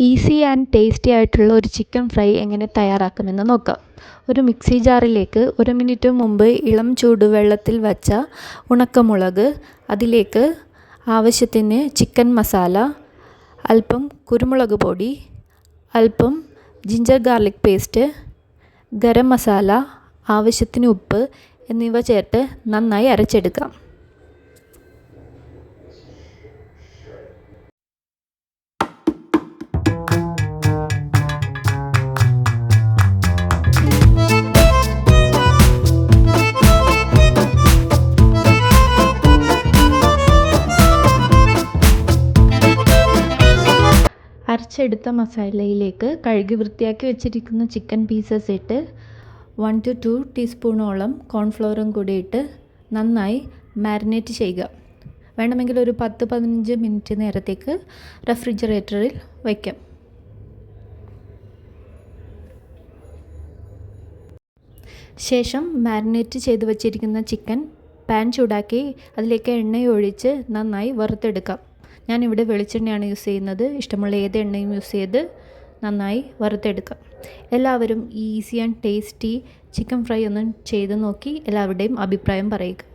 Easy and tasty ആയിട്ടുള്ള ഒരു chicken fry എങ്ങനെ തയ്യാറാക്കുമെന്ന് നോക്കാം. ഒരു മിക്സി ജാറിലേക്ക് ഒരു മിനിറ്റ് മുമ്പ് ഇളം ചൂടുവെള്ളത്തിൽ വച്ച ഉണക്കമുളക് അതിലേക്ക് ആവശ്യത്തിന് ചിക്കൻ മസാല അല്പം കുരുമുളക് പൊടി അല്പം ginger garlic paste garam masala ആവശ്യത്തിന് ഉപ്പ് എന്നിവ ചേർത്ത് നന്നായി അരച്ചെടുക്കാം. അരച്ചെടുത്ത മസാലയിലേക്ക് കഴുകി വൃത്തിയാക്കി വെച്ചിരിക്കുന്ന ചിക്കൻ പീസസ് ഇട്ട് വൺ ടു ടു ടീസ്പൂണോളം കോൺഫ്ലവറും കൂടി ഇട്ട് നന്നായി മാരിനേറ്റ് ചെയ്യുക. വേണമെങ്കിൽ ഒരു പത്ത് പതിനഞ്ച് മിനിറ്റ് നേരത്തേക്ക് റെഫ്രിജറേറ്ററിൽ വയ്ക്കാം ശേഷം മാരിനേറ്റ് ചെയ്ത് വച്ചിരിക്കുന്ന ചിക്കൻ പാൻ ചൂടാക്കി അതിലേക്ക് എണ്ണയൊഴിച്ച് നന്നായി വറുത്തെടുക്കാം. ഞാനിവിടെ വെളിച്ചെണ്ണയാണ് യൂസ് ചെയ്യുന്നത്. ഇഷ്ടമുള്ള ഏത് എണ്ണയും യൂസ് ചെയ്ത് നന്നായി വറുത്തെടുക്കാം. എല്ലാവരും easy and tasty chicken fry ഒന്ന് ചെയ്ത് നോക്കി എല്ലാവരുടെയും അഭിപ്രായം പറയുക.